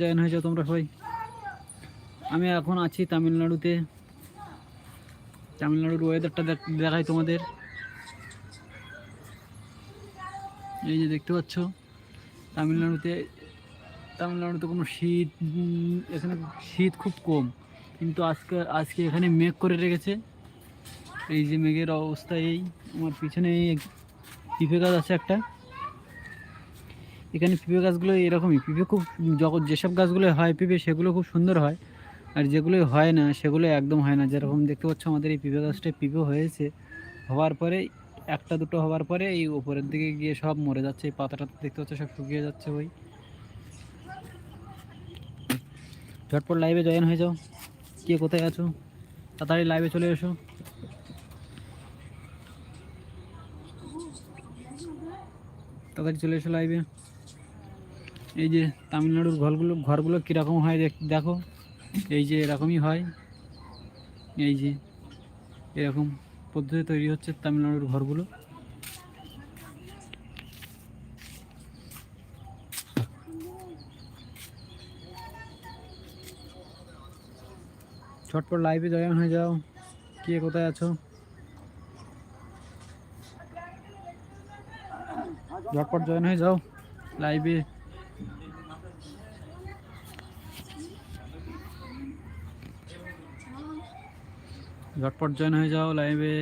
Join হয়ে যাও তোমরা সবাই। আমি এখন আছি তামিলনাড়ুতে। তামিলনাড়ুর ওয়েদারটা দেখাই তোমাদের। এই যে দেখতে পাচ্ছ, তামিলনাড়ুতে তামিলনাড়ুতে কোনো শীত এখানে শীত খুব কম। কিন্তু আজকে আজকে এখানে মেঘ করে রেখেছে। এই যে মেঘের অবস্থা এই। আমার পিছনে এই পিঁপে গাছ আছে একটা। এখানে পিঁপে গাছগুলো এরকমই। পিঁপে খুব যখন যেসব গাছগুলো হয় পিঁপে, সেগুলো খুব সুন্দর হয়। আর যেগুলো হয় না সেগুলো একদম হয় না। যেরকম দেখতে পাচ্ছ আমাদের এই পিঁপে গাছটা পিঁপে হয়েছে। হওয়ার পরে, একটা দুটো হওয়ার পরে এই উপরের দিকে গিয়ে সব মরে যাচ্ছে। এই পাতাটা দেখতে পাচ্ছ, সব শুকিয়ে যাচ্ছে ওই ঝটপট লাইভে জয়েন হয়ে যাও। কে কোথায় আছো? তাড়াতাড়ি লাইভে চলে এসো। তাড়াতাড়ি চলে এসো লাইভে এই যে তামিলনাড়ুর ঘরগুলো ঘরগুলো কীরকম হয় দেখ- এই যে এরকমই হয়। এই যে এরকম পদ্ধতি তৈরি হচ্ছে তামিলনাড়ুর ঘরগুলো। ছটপট লাইভে জয়েন হয়ে যাও। কে কোথায় আছো? ঝটপট জয়েন হয়ে যাও লাইভে ঝটপট জয়েন হয়ে যাও লাইভে